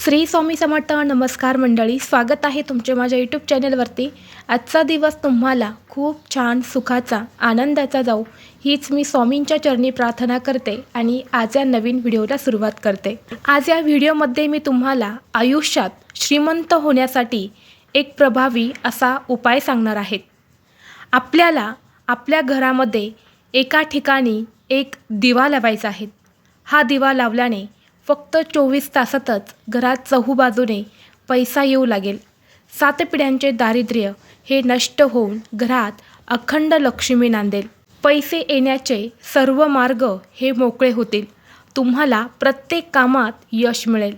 श्री स्वामी समर्थ नमस्कार मंडळी स्वागत आहे तुमचे माझ्या यूट्यूब चॅनलवरती आजचा दिवस तुम्हाला खूप छान सुखाचा आनंदाचा जाऊ हीच मी स्वामींच्या चरणी प्रार्थना करते आणि आज या नवीन व्हिडिओला सुरुवात करते. आज या व्हिडिओमध्ये मी तुम्हाला आयुष्यात श्रीमंत होण्यासाठी एक प्रभावी असा उपाय सांगणार आहेत आपल्याला आपल्या घरामध्ये एका ठिकाणी एक दिवा लावायचा आहे. हा दिवा लावल्याने फक्त चोवीस तासातच घरात चहूबाजूने पैसा येऊ लागेल. सात पिढ्यांचे दारिद्र्य हे नष्ट होऊन घरात अखंड लक्ष्मी नांदेल. पैसे येण्याचे सर्व मार्ग हे मोकळे होतील. तुम्हाला प्रत्येक कामात यश मिळेल.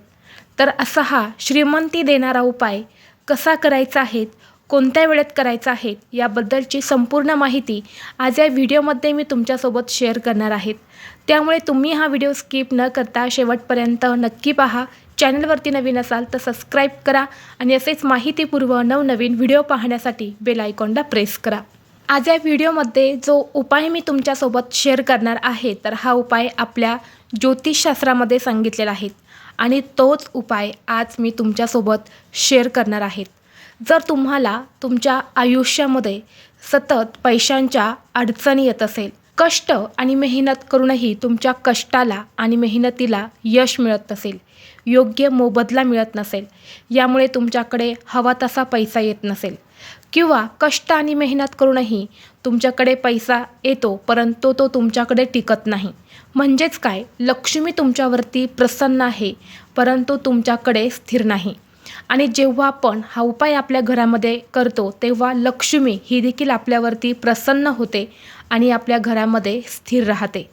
तर असा हा श्रीमंती देणारा उपाय कसा करायचा आहे कोणत्या वेळेत करायचं आहे याबद्दलची संपूर्ण माहिती आज या व्हिडिओमध्ये मी तुमच्यासोबत शेअर करणार आहेत त्यामुळे तुम्ही हा व्हिडिओ स्किप न करता शेवटपर्यंत नक्की पहा. चॅनलवरती नवीन असाल तर सबस्क्राईब करा आणि असेच माहितीपूर्व नवनवीन व्हिडिओ पाहण्यासाठी बेल आयकॉनला प्रेस करा. आज या व्हिडिओमध्ये जो उपाय मी तुमच्यासोबत शेअर करणार आहे तर हा उपाय आपल्या ज्योतिषशास्त्रामध्ये सांगितलेला आहे आणि तोच उपाय आज मी तुमच्यासोबत शेअर करणार आहेत जर तुम्हाला तुमच्या आयुष्यामध्ये सतत पैशांच्या अडचणी येत असेल कष्ट आणि मेहनत करूनही तुमच्या कष्टाला आणि मेहनतीला यश मिळत नसेल योग्य मोबदला मिळत नसेल यामुळे तुमच्याकडे हवा तसा पैसा येत नसेल. किंवा कष्ट आणि मेहनत करूनही तुमच्याकडे पैसा येतो परंतु तो तुमच्याकडे टिकत नाही. म्हणजेच काय? लक्ष्मी तुमच्यावरती प्रसन्न आहे परंतु तुमच्याकडे स्थिर नाही. आणि जेव्हा आपण हा उपाय आपल्या घरामध्ये करतो तेव्हा लक्ष्मी ही देखील आपल्यावरती प्रसन्न होते आणि आपल्या घरामध्ये स्थिर राहते.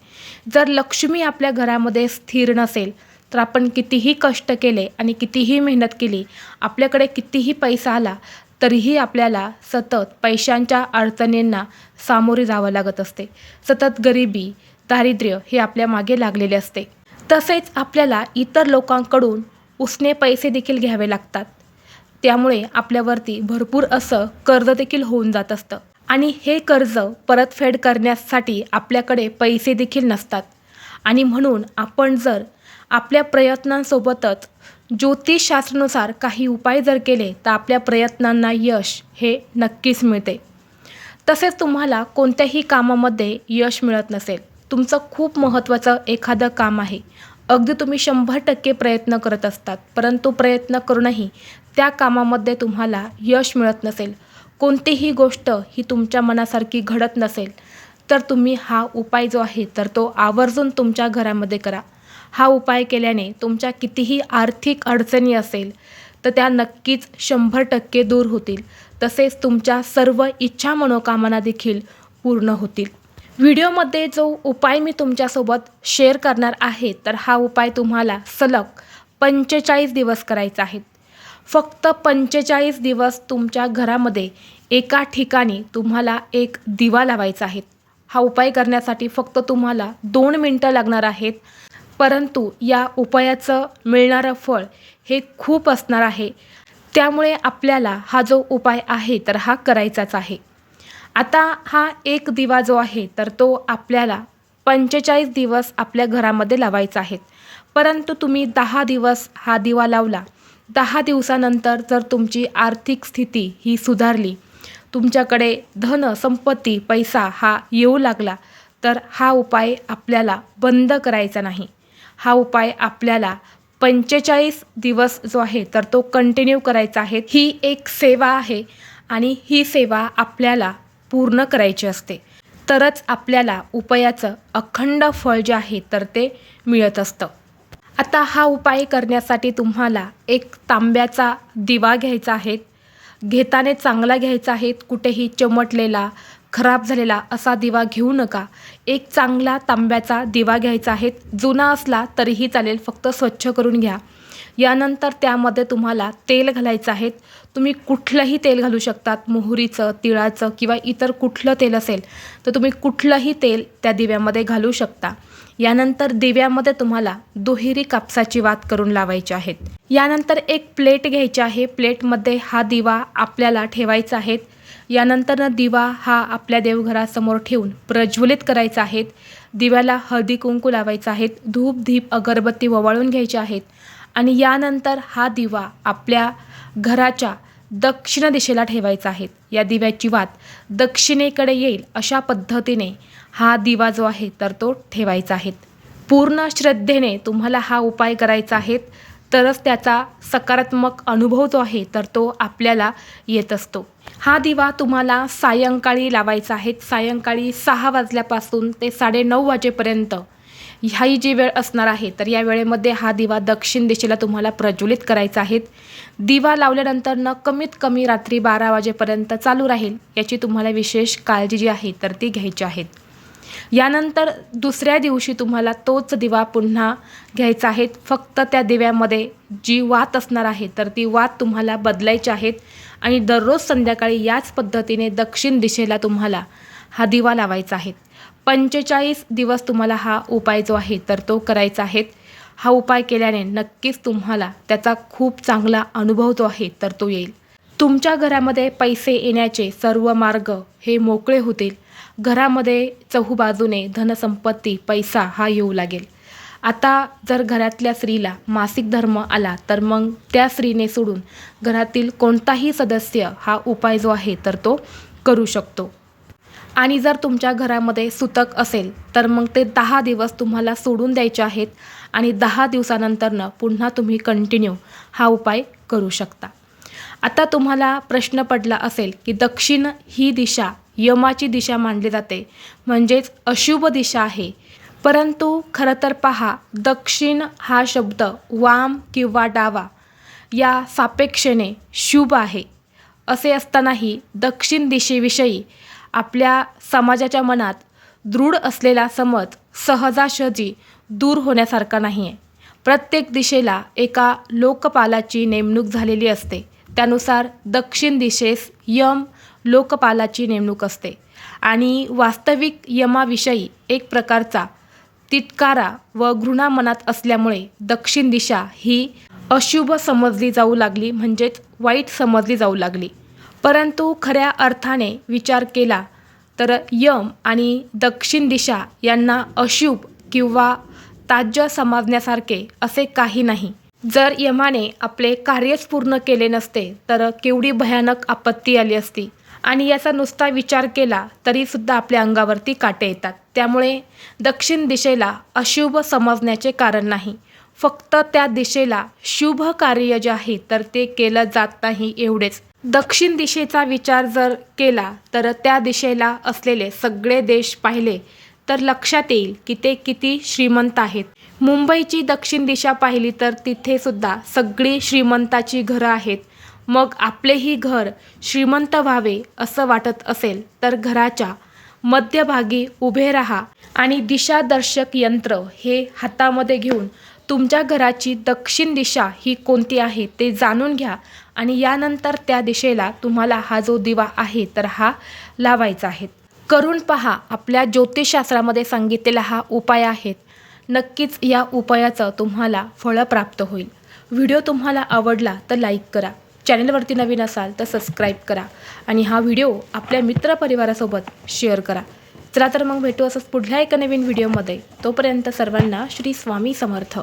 जर लक्ष्मी आपल्या घरामध्ये स्थिर नसेल तर आपण कितीही कष्ट केले आणि कितीही मेहनत केली आपल्याकडे कितीही पैसा आला तरीही आपल्याला सतत पैशांच्या अडचणींना सामोरे जावं लागत असते. सतत गरिबी दारिद्र्य हे आपल्या मागे लागलेले असते. तसेच आपल्याला इतर लोकांकडून उसने पैसे देखील घ्यावे लागतात. त्यामुळे आपल्यावरती भरपूर असं कर्ज देखील होऊन जात असतं. आणि हे कर्ज परतफेड करण्यासाठी आपल्याकडे पैसे देखील नसतात. आणि म्हणून आपण जर आपल्या प्रयत्नांसोबतच ज्योतिषशास्त्रानुसार काही उपाय जर केले तर आपल्या प्रयत्नांना यश हे नक्कीच मिळते. तसेच तुम्हाला कोणत्याही कामामध्ये यश मिळत नसेल. तुमचं खूप महत्त्वाचं एखादं काम आहे. अगदी तुम्ही शंभर टक्के प्रयत्न करत असतात परंतु प्रयत्न करूनही त्या कामामध्ये तुम्हाला यश मिळत नसेल. कोणतीही गोष्ट ही तुमच्या मनासारखी घडत नसेल तर तुम्ही हा उपाय जो आहे तर तो आवर्जून तुमच्या घरामध्ये करा. हा उपाय केल्याने तुमच्या कितीही आर्थिक अडचणी असेल तर त्या नक्कीच शंभर टक्के दूर होतील. तसेच तुमच्या सर्व इच्छा मनोकामना देखील पूर्ण होतील. व्हिडिओमध्ये जो उपाय मी तुमच्यासोबत शेअर करणार आहे तर हा उपाय तुम्हाला सलग पंचेचाळीस दिवस करायचा आहे. फक्त पंचेचाळीस दिवस तुमच्या घरामध्ये एका ठिकाणी तुम्हाला एक दिवा लावायचा आहे. हा उपाय करण्यासाठी फक्त तुम्हाला दोन मिनटं लागणार आहेत परंतु या उपायाचं मिळणारं फळ हे खूप असणार आहे. त्यामुळे आपल्याला हा जो उपाय आहे तर हा करायचाच आहे. आता हा एक दिवा जो आहे तर तो आपल्याला पंचेचाळीस दिवस आपल्या घरामध्ये लावायचा आहे. परंतु तुम्ही दहा दिवस हा दिवा लावला दहा दिवसानंतर जर तुमची आर्थिक स्थिती ही सुधारली तुमच्याकडे धन संपत्ती पैसा हा येऊ लागला तर हा उपाय आपल्याला बंद करायचा नाही. हा उपाय आपल्याला पंचेचाळीस दिवस जो आहे तर तो कंटिन्यू करायचा आहे. ही एक सेवा आहे आणि ही सेवा आपल्याला पूर्ण करायची असते. तरच आपल्याला उपायाचं अखंड फळ जे आहे तर ते मिळत असतं. आता हा उपाय करण्यासाठी तुम्हाला एक तांब्याचा दिवा घ्यायचा आहे. घेताने चांगला घ्यायचा आहे. कुठेही चमटलेला खराब झालेला असा दिवा घेऊ नका. एक चांगला तांब्याचा दिवा घ्यायचा आहे. जुना असला तरीही चालेल. फक्त स्वच्छ करून घ्या. यानंतर त्यामध्ये तुम्हाला तेल घालायचं आहे. तुम्ही कुठलंही तेल घालू शकतात मोहरीचं तिळाचं किंवा इतर कुठलं तेल असेल तर तुम्ही कुठलंही तेल त्या दिव्यामध्ये घालू शकता. यानंतर दिव्यामध्ये तुम्हाला दुहेरी कापसाची वात करून लावायची आहेत यानंतर एक प्लेट घ्यायची आहे. प्लेटमध्ये हा दिवा आपल्याला ठेवायचा आहे. यानंतर दिवा हा आपल्या देवघरासमोर ठेवून प्रज्वलित करायचा आहे. दिव्याला हळदी कुंकू लावायचं आहे. धूप धीप अगरबत्ती ववाळून घ्यायचे आहेत. आणि यानंतर हा दिवा आपल्या घराच्या दक्षिण दिशेला ठेवायचा आहे. या दिव्याची वात दक्षिणेकडे येईल अशा पद्धतीने हा दिवा जो आहे तर तो ठेवायचा आहे. पूर्ण श्रद्धेने तुम्हाला हा उपाय करायचा आहे तरच त्याचा सकारात्मक अनुभव जो आहे तर तो आपल्याला येत असतो. हा दिवा तुम्हाला सायंकाळी लावायचा आहे. सायंकाळी सहा वाजल्यापासून ते साडेनऊ वाजेपर्यंत ह्याही जी वेळ असणार आहे तर या वेळेमध्ये हा दिवा दक्षिण दिशेला तुम्हाला प्रज्वलित करायचा आहे. दिवा लावल्यानंतर न कमीत कमी रात्री बारा वाजेपर्यंत चालू राहील याची तुम्हाला विशेष काळजी जी आहे तर ती घ्यायची आहे. यानंतर दुसऱ्या दिवशी तुम्हाला तोच दिवा पुन्हा घ्यायचा आहे. फक्त त्या दिव्यामध्ये जी वात असणार आहे तर ती वात तुम्हाला बदलायची आहेत आणि दररोज संध्याकाळी याच पद्धतीने दक्षिण दिशेला तुम्हाला हा दिवा लावायचा आहे. पंचेचाळीस दिवस तुम्हाला हा उपाय जो आहे तर तो करायचा आहे. हा उपाय केल्याने नक्कीच तुम्हाला त्याचा खूप चांगला अनुभव जो आहे तर तो येईल. तुमच्या घरामध्ये पैसे येण्याचे सर्व मार्ग हे मोकळे होतील. घरामध्ये चहूबाजूने धनसंपत्ती पैसा हा येऊ लागेल. आता जर घरातल्या स्त्रीला मासिक धर्म आला तर मग त्या स्त्रीने सोडून घरातील कोणताही सदस्य हा उपाय जो आहे तर तो करू शकतो. आणि जर तुमच्या घरामध्ये सुतक असेल तर मग ते दहा दिवस तुम्हाला सोडून द्यायचे आहेत आणि दहा दिवसानंतरनं पुन्हा तुम्ही कंटिन्यू हा उपाय करू शकता. आता तुम्हाला प्रश्न पडला असेल की दक्षिण ही दिशा यमाची दिशा मानली जाते म्हणजेच अशुभ दिशा आहे. परंतु खरं तर पहा दक्षिण हा शब्द वाम किंवा डावा या सापेक्षेने शुभ आहे. असे असतानाही दक्षिण दिशेविषयी आपल्या समाजाच्या मनात दृढ असलेला समज सहजासहजी दूर होण्यासारखा नाही आहे प्रत्येक दिशेला एका लोकपालाची नेमणूक झालेली असते. त्यानुसार दक्षिण दिशेस यम लोकपालाची नेमणूक असते. आणि वास्तविक यमाविषयी एक प्रकारचा तिटकारा व घृणा मनात असल्यामुळे दक्षिण दिशा ही अशुभ समजली जाऊ लागली म्हणजेच वाईट समजली जाऊ लागली. परंतु खऱ्या अर्थाने विचार केला तर यम आणि दक्षिण दिशा यांना अशुभ किंवा ताज्य समजण्यासारखे असे काही नाही. जर यमाने आपले कार्यच पूर्ण केले नसते तर केवढी भयानक आपत्ती आली असती. आणि याचा नुसता विचार केला तरीसुद्धा आपल्या अंगावरती काटे येतात. त्यामुळे दक्षिण दिशेला अशुभ समजण्याचे कारण नाही. फक्त त्या दिशेला शुभ कार्य जे आहे तर ते केलं जात नाही एवढेच. दक्षिण दिशेचा विचार जर केला तर त्या दिशेला असलेले सगळे देश पाहिले तर लक्षात येईल की ते किती श्रीमंत आहेत. मुंबईची दक्षिण दिशा पाहिली तर तिथे सुद्धा सगळी श्रीमंताची घरं आहेत. मग आपलेही घर श्रीमंत व्हावे असं वाटत असेल तर घराच्या मध्यभागी उभे राहा आणि दिशादर्शक यंत्र हे हातामध्ये घेऊन तुमच्या घराची दक्षिण दिशा ही कोणती आहे ते जाणून घ्या आणि यानंतर त्या दिशेला तुम्हाला हा जो दिवा आहे तर हा लावायचा आहे. करून पहा आपल्या ज्योतिषशास्त्रामध्ये सांगितलेला हा उपाय आहे. नक्कीच या उपायाचं तुम्हाला फळं प्राप्त होईल. व्हिडिओ तुम्हाला आवडला तर लाईक करा. चॅनलवरती नवीन असाल तर सबस्क्राईब करा आणि हा व्हिडिओ आपल्या मित्रपरिवारासोबत शेअर करा. चला तर मग भेटू असंच पुढल्या एका नवीन व्हिडिओमध्ये. तोपर्यंत सर्वांना श्री स्वामी समर्थ.